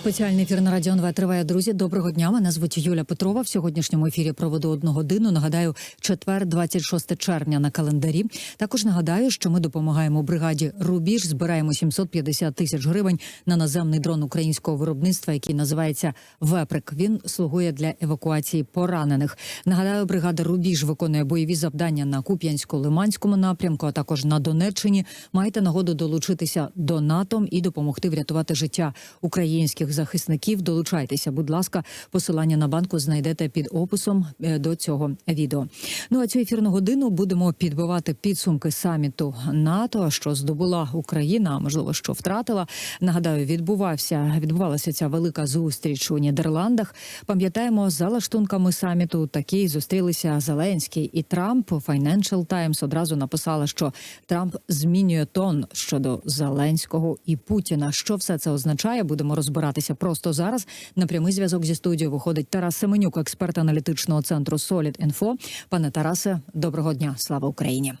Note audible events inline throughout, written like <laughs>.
Спеціальний ефір на Радіо НВ триває, друзі. Доброго дня. Мене звуть Юля Петрова. В сьогоднішньому ефірі проведу одну годину. Нагадаю, четвер, 26 червня на календарі. Також нагадаю, що ми допомагаємо бригаді Рубіж. Збираємо 750 тисяч гривень на наземний дрон українського виробництва, який називається Веприк. Він слугує для евакуації поранених. Нагадаю, бригада Рубіж виконує бойові завдання на Куп'янсько-Лиманському напрямку, а також на Донеччині. Маєте нагоду долучитися до НАТО і допомогти врятувати життя українських захисників. Долучайтеся, будь ласка, посилання на банку знайдете під описом е, до цього відео. Ну а цю ефірну годину будемо підбивати підсумки саміту НАТО, що здобула Україна, а можливо, що втратила. Нагадаю, відбувався відбувалася ця велика зустріч у Нідерландах. Пам'ятаємо за лаштунками саміту. Такі зустрілися Зеленський і Трамп. Financial Times одразу написала, що Трамп змінює тон щодо Зеленського і Путіна. Що все це означає? Будемо розбиратися просто зараз. На прямий зв'язок зі студією виходить Тарас Семенюк, експерт аналітичного центру Solid Info. Пане Тарасе, доброго дня! Слава Україні!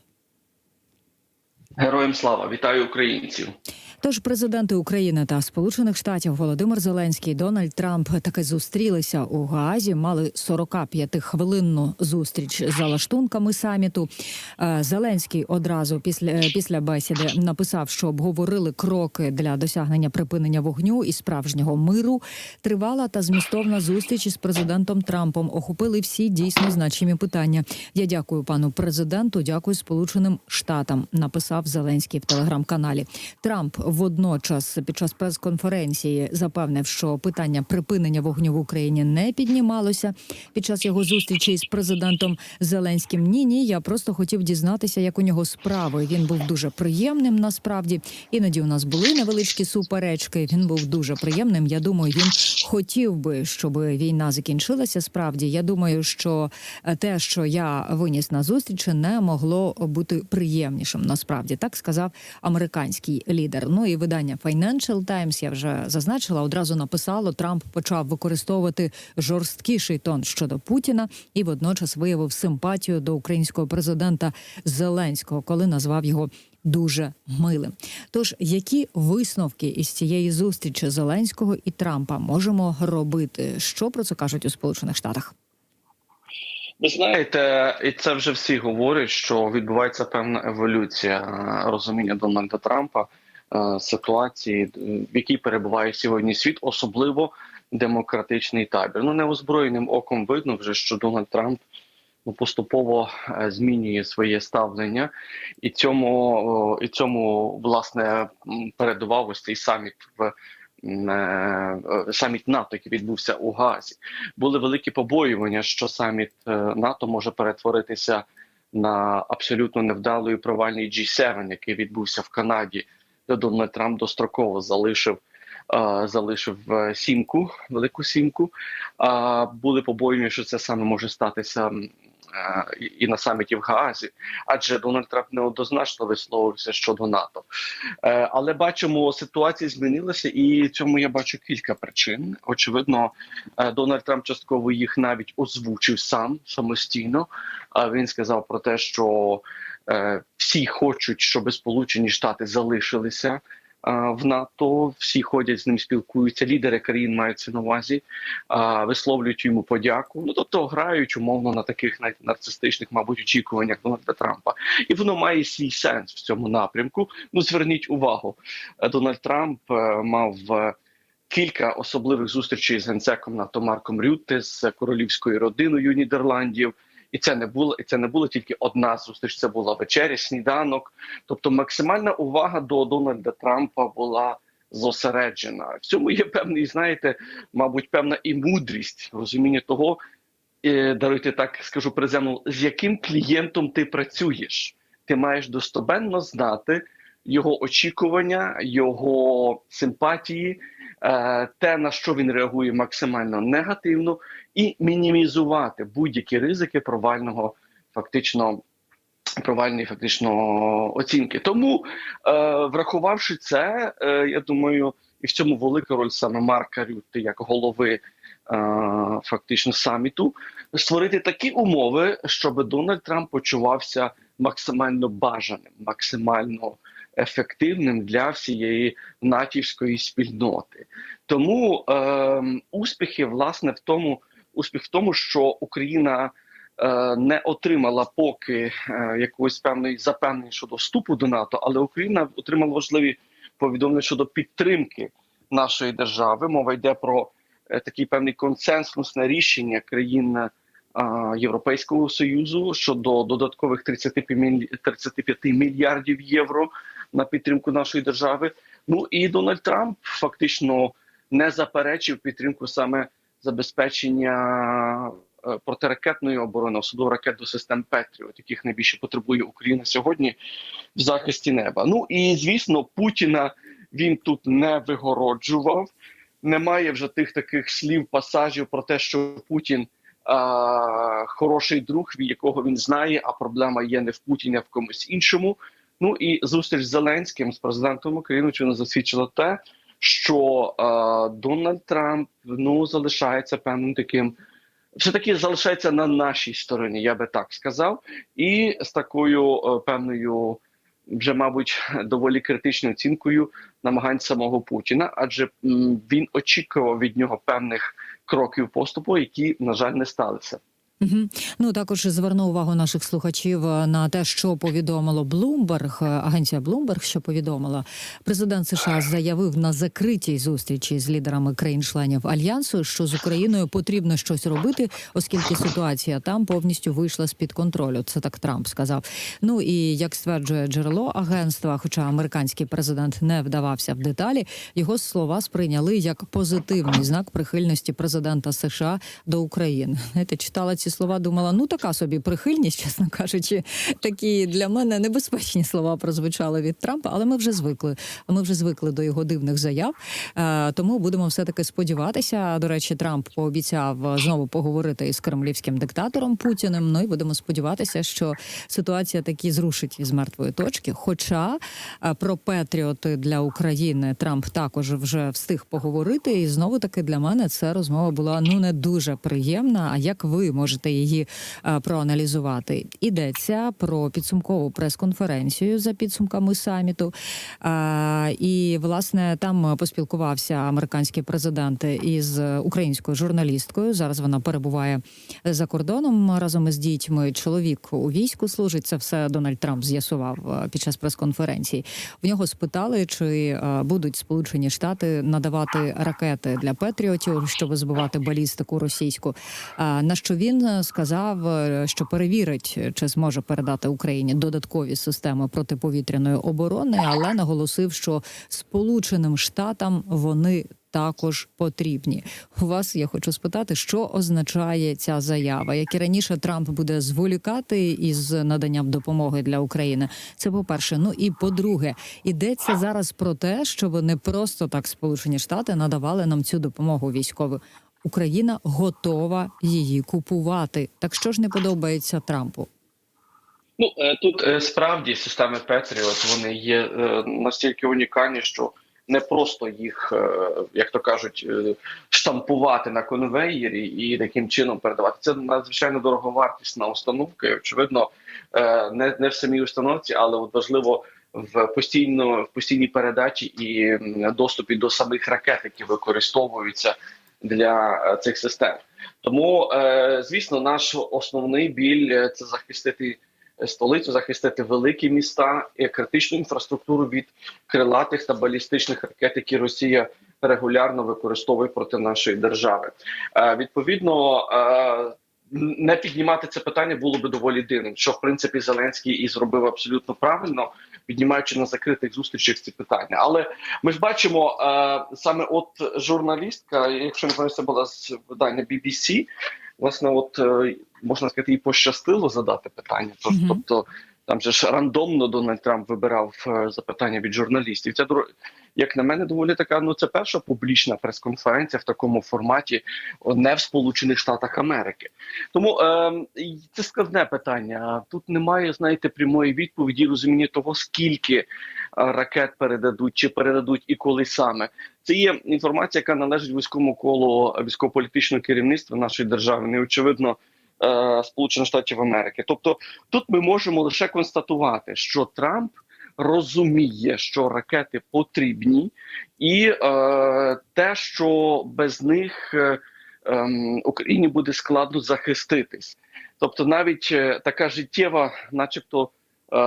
Героям слава вітаю українців. Тож президенти України та Сполучених Штатів Володимир Зеленський Дональд Трамп таки зустрілися у Гаазі. Мали 45-хвилинну зустріч за лаштунками саміту. Е, Зеленський одразу після після бесіди написав, що обговорили кроки для досягнення припинення вогню і справжнього миру. Тривала та змістовна зустріч із президентом Трампом. Охопили всі дійсно значимі питання. Я дякую пану президенту. Дякую Сполученим Штатам. Написав Зеленський в телеграм-каналі. Трамп водночас під час прес-конференції запевнив, що питання припинення вогню в Україні не піднімалося під час його зустрічі з президентом Зеленським. Ні, ні, я просто хотів дізнатися, як у нього справи. Він був дуже приємним. Насправді іноді у нас були невеличкі суперечки. Він був дуже приємним. Я думаю, він хотів би, щоб війна закінчилася. Справді, я думаю, що те, що я виніс на зустрічі, не могло бути приємнішим. Насправді так сказав американський лідер. Ну і видання Financial Times, я вже зазначила, одразу написало, Трамп почав використовувати жорсткіший тон щодо Путіна і водночас виявив симпатію до українського президента Зеленського, коли назвав його. Дуже милим. Тож, які висновки із цієї зустрічі Зеленського і Трампа можемо робити? Що про це кажуть у Сполучених Штатах? Ви знаєте, і це вже всі говорять, що відбувається певна еволюція е, розуміння Дональда Трампа е, ситуації, в якій перебуває сьогодні світ, особливо демократичний табір. Ну неозброєним оком видно вже, що Дональд Трамп ну, поступово е, змінює своє ставлення, і цьому і цьому власне передував ось цей саміт в. Саміт НАТО, який відбувся у Газі, були великі побоювання, що саміт НАТО може перетворитися на абсолютно невдалий провальний G7, який відбувся в Канаді, де Дональд Трамп достроково залишив. Залишив сімку, велику сімку. А були побоювання, що це саме може статися і на саміті в Гаазі, адже Дональд Трамп неоднозначно висловився щодо НАТО. Е, але бачимо, ситуація змінилася, і цьому я бачу кілька причин. Очевидно, е, Дональд Трамп частково їх навіть озвучив сам самостійно. А він сказав про те, що е, всі хочуть, щоб Сполучені Штати залишилися в НАТО. Всі ходять з ним, спілкуються. Лідери країн маються на увазі, висловлюють йому подяку. Ну тобто грають умовно на таких нарцистичних, мабуть, очікуваннях Дональда Трампа, і воно має свій сенс в цьому напрямку. Ну зверніть увагу, Дональд Трамп е, мав. Е, кілька особливих зустрічей з генсеком НАТО Марком Рютте з королівською родиною Нідерландів, і це не було, і це не було тільки одна зустріч. Це була вечеря, сніданок. Тобто, максимальна увага до Дональда Трампа була зосереджена. В цьому є певний, знаєте, мабуть, певна і мудрість розуміння того, і, даруйте так, скажу приземно, з яким клієнтом ти працюєш. Ти маєш достобенно знати його очікування, його симпатії. Е, те на що він реагує максимально негативно, і мінімізувати будь-які ризики провального фактично. Провальної фактично оцінки, тому е, врахувавши це, е, я думаю, і в цьому велика роль саме Марка Рютти як голови е, фактично саміту, створити такі умови, щоб Дональд Трамп почувався максимально бажаним, максимально ефективним для всієї натівської спільноти. Тому е, успіхи власне в тому, успіх в тому, що Україна е, не отримала поки е, якоїсь певної запевнень щодо вступу до НАТО, але Україна отримала важливі повідомлення щодо підтримки нашої держави. Мова йде про е, такий певний консенсусне рішення країн Європейського союзу щодо додаткових 35 35 мільярдів євро на підтримку нашої держави. Ну і Дональд Трамп фактично не заперечив підтримку саме забезпечення е, протиракетної оборони, особливо ракет до систем Петріот, яких найбільше потребує Україна сьогодні в захисті неба. Ну і звісно, Путіна він тут не вигороджував. Немає вже тих таких слів, пасажів про те, що Путін а, хороший друг, якого він знає, а проблема є не в Путіні, а в комусь іншому. Ну і зустріч з Зеленським з президентом України чи не засвідчила те, що а, Дональд Трамп ну залишається певним таким. Все таки залишається на нашій стороні, я би так сказав, і з такою е, певною, вже мабуть, доволі критичною оцінкою намагань самого Путіна, адже він очікував від нього певних кроків поступу, які на жаль не сталися. Угу. Ну також зверну увагу наших слухачів е, на те, що повідомило е, агенція Bloomberg, що повідомила президент США заявив на закритій зустрічі з лідерами країн-членів альянсу, що з Україною потрібно щось робити, оскільки ситуація там повністю вийшла з під контролю. Це так Трамп сказав. Ну і як стверджує джерело агентства, хоча американський президент не вдавався в деталі, його слова сприйняли як позитивний знак прихильності президента США до України. Знаєте, читала ці слова, думала, ну така собі прихильність, <laughs> чесно кажучи, такі для мене небезпечні слова прозвучали від Трампа, але ми вже звикли. Ми вже звикли до його дивних заяв. Е, тому будемо все таки сподіватися. До речі, Трамп пообіцяв знову поговорити із кремлівським диктатором Путіним. Ну і будемо сподіватися, що ситуація таки зрушить із мертвої точки. Хоча е, про Петріоти для України Трамп також вже встиг поговорити, і знову таки для мене ця розмова була ну не дуже приємна. А як ви можете її е, проаналізувати? Ідеться про підсумкову прес-конференцію за підсумками саміту. Е, І власне там поспілкувався американський президент із українською журналісткою. Зараз вона перебуває за кордоном разом із дітьми. Чоловік у війську служить. Це все Дональд Трамп з'ясував е, під час прес-конференції. В нього спитали, чи будуть Сполучені Штати надавати ракети для Петріотів, щоб збивати балістику російську. На що він сказав, е, що перевірить, чи зможе передати Україні додаткові системи протиповітряної оборони, але наголосив, що Сполученим Штатам вони. Також потрібні у вас. Я хочу спитати, що означає ця заява, як і раніше Трамп буде зволікати із наданням допомоги для України. Це по перше. Ну і по-друге, йдеться зараз про те, щоб не просто так Сполучені Штати надавали нам цю допомогу військову. Україна готова її купувати. Так що ж не подобається Трампу? Ну е, тут е, справді системи Петріот вони є е, настільки унікальні, що не просто їх, як то кажуть, штампувати на конвеєрі і таким чином передавати. Це надзвичайно дороговартісна установка. і, Очевидно, не, не в самій установці, але от важливо в постійно в постійній передачі і доступі до самих ракет, які використовуються для е, цих систем. Тому, е, звісно, наш основний біль е, це захистити столицю, захистити великі міста і критичну інфраструктуру від крилатих та балістичних ракет, які Росія регулярно використовує проти нашої держави. Відповідно. Не піднімати це питання було би доволі дивним, що в принципі Зеленський і зробив абсолютно правильно, піднімаючи на закритих зустрічах ці питання. Але ми ж бачимо е, саме от журналістка, якщо не це була з видання BBC, власне, от е, можна сказати, їй пощастило задати питання. Тож, Мгм. тобто там же ж рандомно Дональд Трамп вибирав е, запитання від журналістів. Ця як на мене, доволі така. Ну це перша публічна прес-конференція в такому форматі, не в Сполучених Штатах Америки. Тому е, це складне питання. Тут немає, знаєте, прямої відповіді, розуміння того, скільки е, ракет передадуть, чи передадуть і коли саме. Це є інформація, яка належить військовому колу військово-політичного керівництва нашої держави. Не очевидно е, Сполучених Штатів Америки. Тобто, тут ми можемо лише констатувати, що Трамп розуміє, що ракети потрібні, і е, те, що без них е, ем, Україні буде складно захиститись. Тобто, навіть е, така життєва, начебто. Е,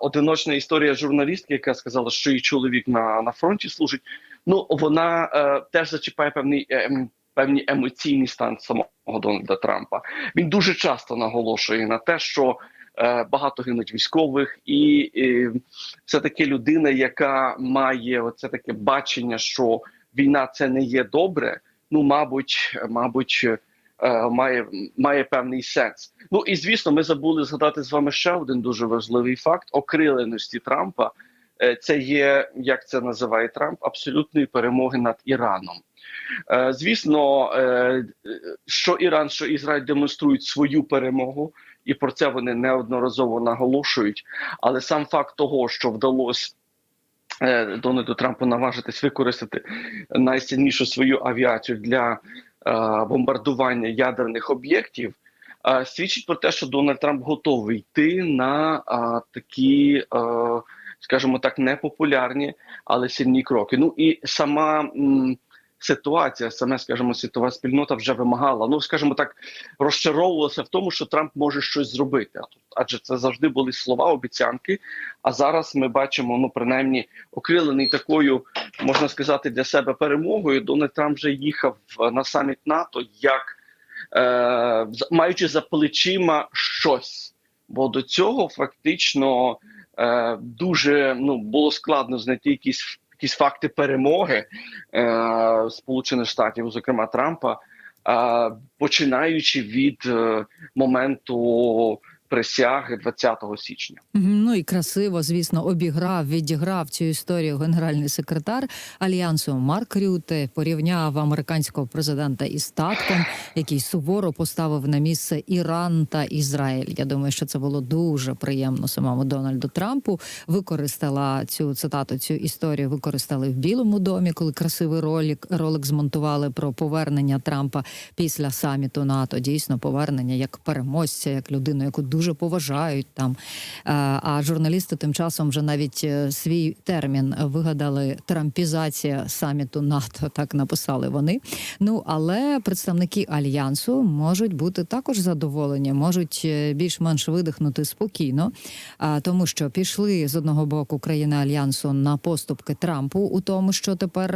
одиночна історія журналістки, яка сказала, що її чоловік на, на фронті служить. Ну вона е, теж зачіпає певний е, певний емоційний стан самого Дональда Трампа. Він дуже часто наголошує на те, що багато гинуть військових, і, і це таки людина, яка має оце таке бачення, що війна це не є добре. Ну, мабуть, мабуть. е, Має має певний сенс. Ну і звісно, ми забули згадати з вами ще один дуже важливий факт окриленості Трампа. Е, Це є, як це називає Трамп, абсолютної перемоги над Іраном. Е, Звісно, е, що Іран, що Ізраїль демонструють свою перемогу, і про це вони неодноразово наголошують. Але сам факт того, що вдалося е, Дональду Трампу наважитись використати найсильнішу свою авіацію для е, бомбардування ядерних об'єктів, е, свідчить про те, що Дональд Трамп готовий йти на е, такі, е, скажімо так, непопулярні, але сильні кроки. Ну і сама. м, Ситуація, саме скажімо, світова спільнота вже вимагала. Ну скажімо так, розчаровувалася в тому, що Трамп може щось зробити. Адже це завжди були слова, обіцянки. А зараз ми бачимо, ну принаймні, окрилений такою, можна сказати, для себе перемогою. Дональд Трамп вже їхав на саміт НАТО, як е, маючи за плечима щось. Бо до цього фактично е, дуже ну було складно знайти якісь якісь факти перемоги е, Сполучених Штатів, зокрема Трампа, е, починаючи від е, моменту присяги 20 січня. Ну і красиво, звісно, обіграв, відіграв цю історію генеральний секретар альянсу Марк Рюте, порівняв американського президента із татком, який суворо поставив на місце Іран та Ізраїль. Я думаю, що це було дуже приємно самому Дональду Трампу. Використала цю цитату, цю історію використали в Білому домі, коли красивий ролик ролик змонтували про повернення Трампа після саміту НАТО. Дійсно, повернення як переможця, як людину, яку дуже поважають там. Е, А журналісти тим часом вже навіть е, свій термін вигадали трампізація саміту НАТО. <laughs> Так написали вони. Ну але представники альянсу можуть бути також задоволені, можуть е, більш-менш видихнути спокійно, тому що пішли з одного боку країни альянсу на поступки Трампу у тому, що тепер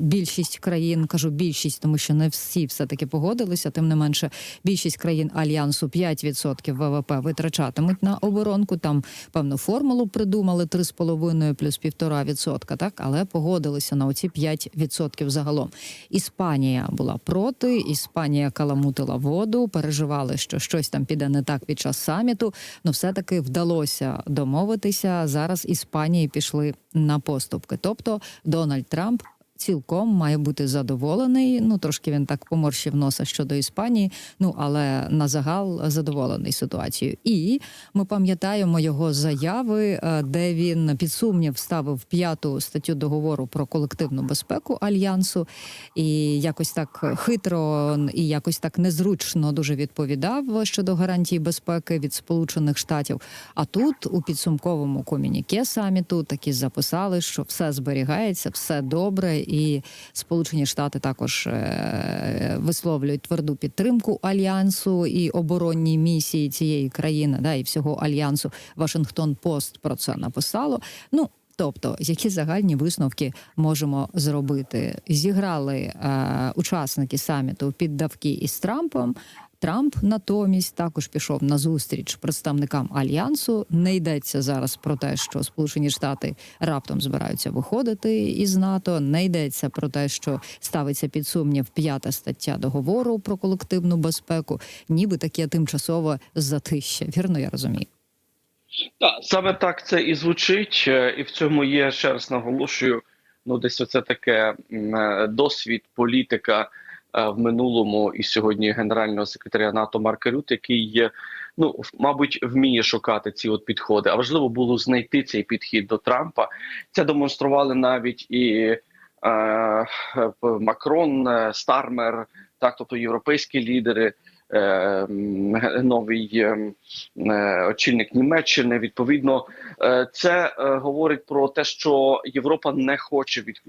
більшість країн кажу більшість, тому що не всі все таки погодилися. Тим не менше, більшість країн альянсу 5% ВВП витрачатимуть на оборонку. Там певну формулу придумали 3,5 плюс 1,5%, так але погодилися на оці 5% загалом. Іспанія була проти. Іспанія каламутила воду, переживали, що щось там піде не так під час саміту. Ну, все таки вдалося домовитися. Зараз Іспанії пішли на поступки. Тобто Дональд Трамп. Цілком має бути задоволений. Ну трошки він так поморщив носа щодо Іспанії. Ну але на загал задоволений ситуацією. І ми пам'ятаємо його заяви, е, де він під сумнів ставив п'яту статтю договору про колективну безпеку альянсу, і якось так хитро і якось так незручно дуже відповідав щодо гарантій безпеки від Сполучених Штатів. А тут у підсумковому комюніке саміту такі записали, що все зберігається, все добре, і Сполучені Штати також е, висловлюють тверду підтримку альянсу і оборонній місії цієї країни, да і всього альянсу. Вашингтон Пост про це написало. Ну. Тобто, які загальні висновки можемо зробити? Зіграли е, учасники саміту піддавки із Трампом. Трамп натомість також пішов на зустріч представникам альянсу. Не йдеться зараз про те, що Сполучені Штати раптом збираються виходити із НАТО. Не йдеться про те, що ставиться під сумнів п'ята стаття договору про колективну безпеку, ніби таке тимчасове затища. Вірно, я розумію. Так, саме так це і звучить, е, і в цьому є ще раз наголошую. Ну, десь оце таке е, досвід політика в минулому і сьогодні генерального секретаря НАТО Марка Рют, який ну мабуть, вміє шукати ці от підходи. А важливо було знайти цей підхід до Трампа. Це демонстрували навіть і е, е, Макрон, е, Стармер, так, тобто європейські лідери. Е, м, новий е, е, очільник Німеччини. Відповідно, е, це е, говорить про те, що Європа не хоче від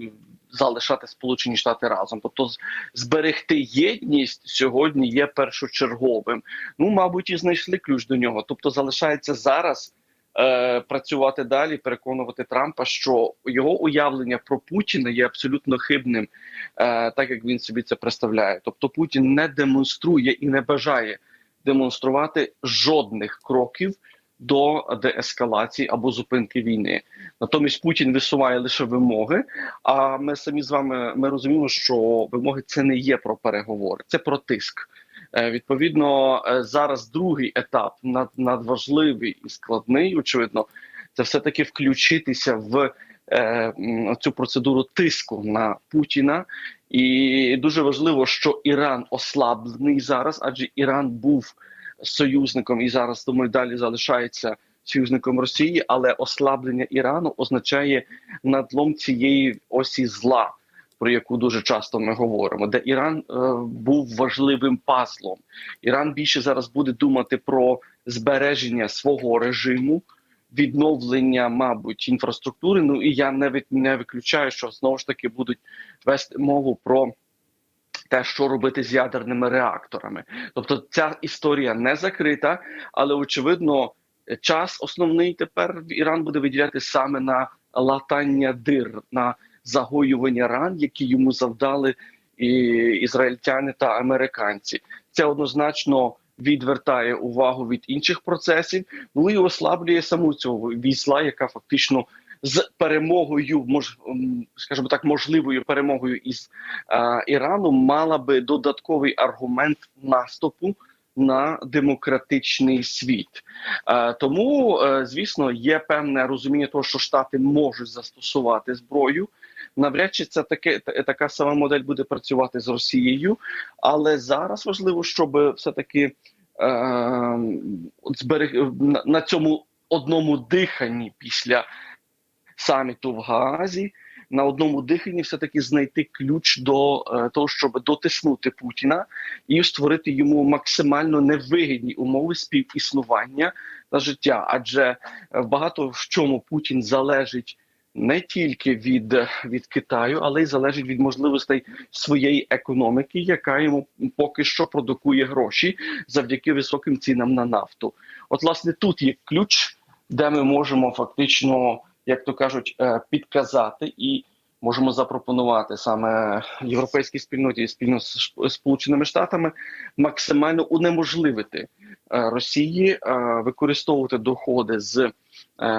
залишати Сполучені Штати разом. Тобто, зберегти єдність сьогодні є першочерговим. Ну, мабуть, і знайшли ключ до нього. Тобто, залишається зараз. Е, Працювати далі, переконувати Трампа, що його уявлення про Путіна є абсолютно хибним, е, так як він собі це представляє. Тобто Путін не демонструє і не бажає демонструвати жодних кроків до деескалації або зупинки війни. Натомість Путін висуває лише вимоги. А ми самі з вами ми розуміємо, що вимоги це не є про переговори, це про тиск. Е, Відповідно, е, зараз другий етап над, надважливий і складний. Очевидно, це все таки включитися в е, цю процедуру тиску на Путіна. І дуже важливо, що Іран ослаблений зараз, адже Іран був союзником і зараз думаю, далі залишається союзником Росії, але ослаблення Ірану означає надлом цієї осі зла, про яку дуже часто ми говоримо, де Іран е, був важливим пазлом. Іран більше зараз буде думати про збереження свого режиму. Відновлення, мабуть, інфраструктури. Ну і я навіть не виключаю, що знову ж таки будуть вести мову про те, що робити з ядерними реакторами. Тобто, ця історія не закрита, але очевидно, час основний тепер Іран буде виділяти саме на латання дир, на загоювання ран, які йому завдали і ізраїльтяни та американці. Це однозначно відвертає увагу від інших процесів. Ну і ослаблює саму цього війсла, яка фактично з перемогою, мож, скажімо так, можливою перемогою із е, Ірану, мала би додатковий аргумент наступу на демократичний світ. Е, тому, е, звісно, є певне розуміння того, що Штати можуть застосувати зброю. Навряд чи це таке така сама модель буде працювати з Росією, але зараз важливо, щоб все таки е, зберег на, на цьому одному диханні після саміту в Гаазі. На одному диханні все таки знайти ключ до е, того, щоб дотиснути Путіна і створити йому максимально невигідні умови співіснування та життя. Адже е, багато в чому Путін залежить не тільки від, від Китаю, але й залежить від можливостей своєї економіки, яка йому поки що продукує гроші завдяки високим цінам на нафту. От, власне, тут є ключ, де ми можемо фактично, як то кажуть, е, підказати і. Можемо запропонувати саме європейській спільноті спільно з Сполученими Штатами максимально унеможливити е, Росії е, використовувати доходи з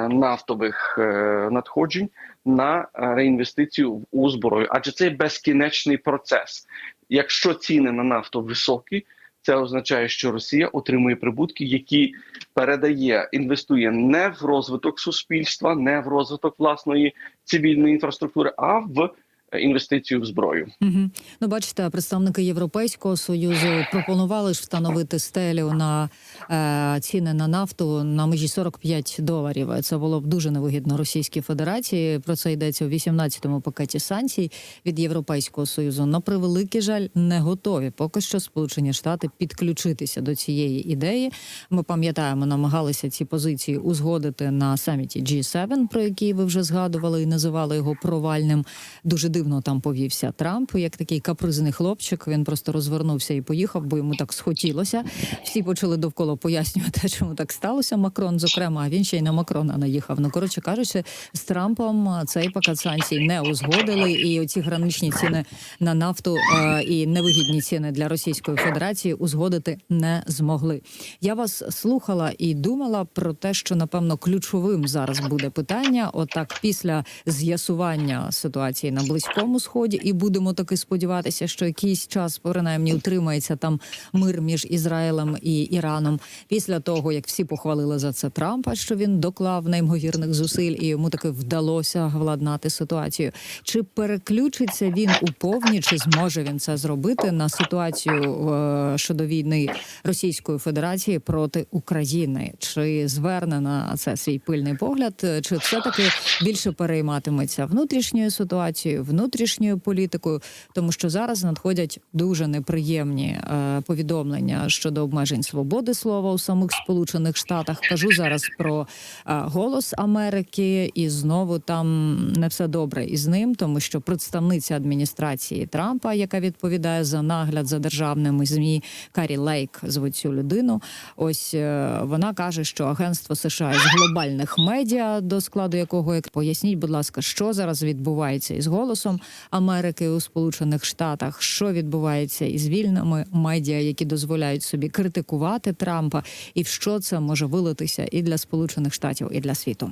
нафтових е, надходжень на е, реінвестицію в зброю, адже це безкінечний процес. Якщо ціни на нафту високі, це означає, що Росія отримує прибутки, які передає, інвестує не в розвиток суспільства, не в розвиток власної цивільної інфраструктури, а в е, інвестицію в зброю. Угу. Ну, бачите, представники Європейського союзу пропонували ж встановити стелю на е, ціни на нафту на межі 45 доларів. Це було б дуже невигідно Російській Федерації. Про це йдеться у 18-му пакеті санкцій від Європейського союзу. На превеликий жаль, не готові поки що Сполучені Штати підключитися до цієї ідеї. Ми пам'ятаємо, намагалися ці позиції узгодити на саміті G7, про який ви вже згадували і називали його провальним. Дуже дивно там повівся Трамп, як такий капризний хлопчик. Він просто розвернувся і поїхав, бо йому так схотілося. Всі почали довкола пояснювати, <laughs> чому так сталося. Макрон, зокрема, а він ще й на Макрона наїхав. Ну коротше кажучи, з Трампом цей пакет санкцій не узгодили, і оці граничні ціни на нафту е, і невигідні ціни для Російської Федерації узгодити не змогли. Я вас слухала і думала про те, що напевно ключовим зараз буде питання. Отак, після з'ясування ситуації на близькому сході, і будемо таки сподіватися, що якийсь час принаймні утримається там мир між Ізраїлем і Іраном. Після того як всі похвалили за це Трампа, що він доклав неймовірних зусиль, і йому таки вдалося владнати ситуацію. Чи переключиться він у повні, чи зможе він це зробити на ситуацію е, щодо війни Російської Федерації проти України? Чи зверне на це свій пильний погляд, чи все таки більше перейматиметься внутрішньою ситуацією, внутрішньою політикою, тому що зараз надходять дуже неприємні е, повідомлення щодо обмежень свободи слова у самих Сполучених Штатах. Кажу зараз про е, голос Америки, і знову там не все добре із ним, тому що представниця адміністрації Трампа, яка відповідає за нагляд за державними змі, Карі Лейк звуть цю людину. Ось е, вона каже, що агентство США з глобальних медіа, до складу якого як поясніть, будь ласка, що зараз відбувається із голосом Америки у Сполучених Штатах, що відбувається із вільними медіа, які дозволяють собі критикувати Трампа, і в що це може вилитися і для Сполучених Штатів, і для світу.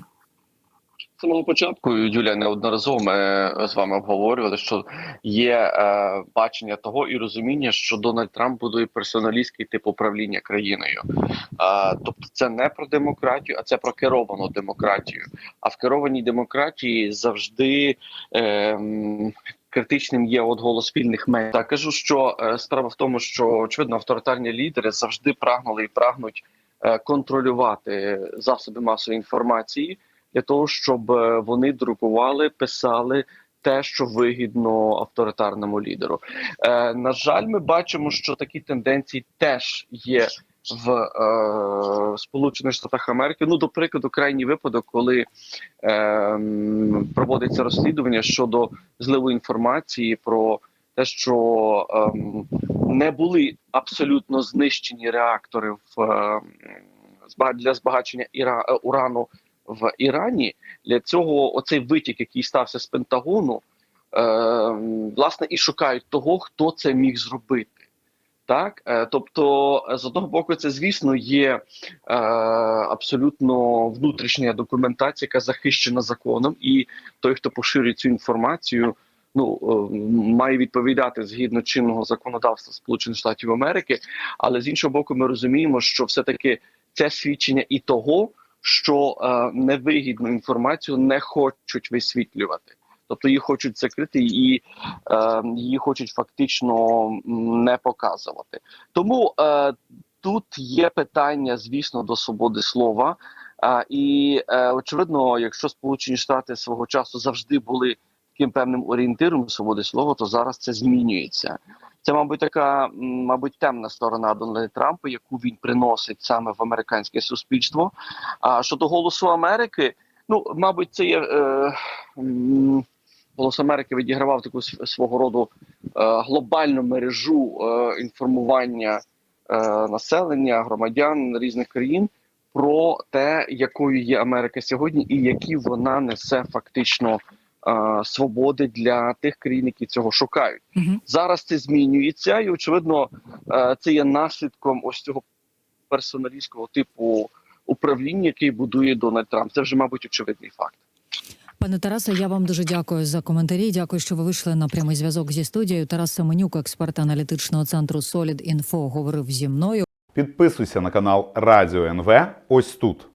Самого початку Юлія неодноразово ми з вами обговорювали, що є е, бачення того і розуміння, що Дональд Трамп будує персоналістський тип управління країною. Е, тобто, це не про демократію, а це про керовану демократію. А в керованій демократії завжди. Е, Критичним є от голос вільних медіа. Кажу, що е, справа в тому, що очевидно авторитарні лідери завжди прагнули і прагнуть е, контролювати засоби масової інформації для того, щоб е, вони друкували, писали те, що вигідно авторитарному лідеру. Е, на жаль, ми бачимо, що такі тенденції теж є в е, Сполучених Штатах Америки. Ну, до прикладу, крайній випадок, коли е, проводиться розслідування щодо зливу інформації про те, що ем, не були абсолютно знищені реактори в е, для збагачення іра, е, урану в Ірані. Для цього оцей витік, який стався з Пентагону, е, власне, і шукають того, хто це міг зробити. Так, Е, тобто, з одного боку, це звісно є е, абсолютно внутрішня документація, яка захищена законом, і той, хто поширює цю інформацію, ну е, має відповідати згідно чинного законодавства Сполучених Штатів Америки. Але з іншого боку, ми розуміємо, що все таки це свідчення і того, що е, невигідну інформацію не хочуть висвітлювати. Тобто її хочуть закрити і е, її хочуть фактично не показувати. Тому е, тут є питання, звісно, до свободи слова. А, і е, очевидно, якщо Сполучені Штати свого часу завжди були таким певним орієнтиром свободи слова, то зараз це змінюється. Це, мабуть, така, мабуть, темна сторона Дональда Трампа, яку він приносить саме в американське суспільство. А щодо голосу Америки, ну мабуть, це є е, голос Америки відігравав таку свого роду е, глобальну мережу е, інформування е, населення, громадян різних країн про те, якою є Америка сьогодні, і які вона несе фактично е, свободи для тих країн, які цього шукають. Угу. Зараз це змінюється, і очевидно, е, це є наслідком ось цього персоналістського типу управління, який будує Дональд Трамп. Це вже, мабуть, очевидний факт. Пане Тарасе, я вам дуже дякую за коментарі. Дякую, що ви вийшли на прямий зв'язок зі студією. Тарас Семенюк, експерт аналітичного центру Solid Info, говорив зі мною. Підписуйся на канал Радіо НВ ось тут.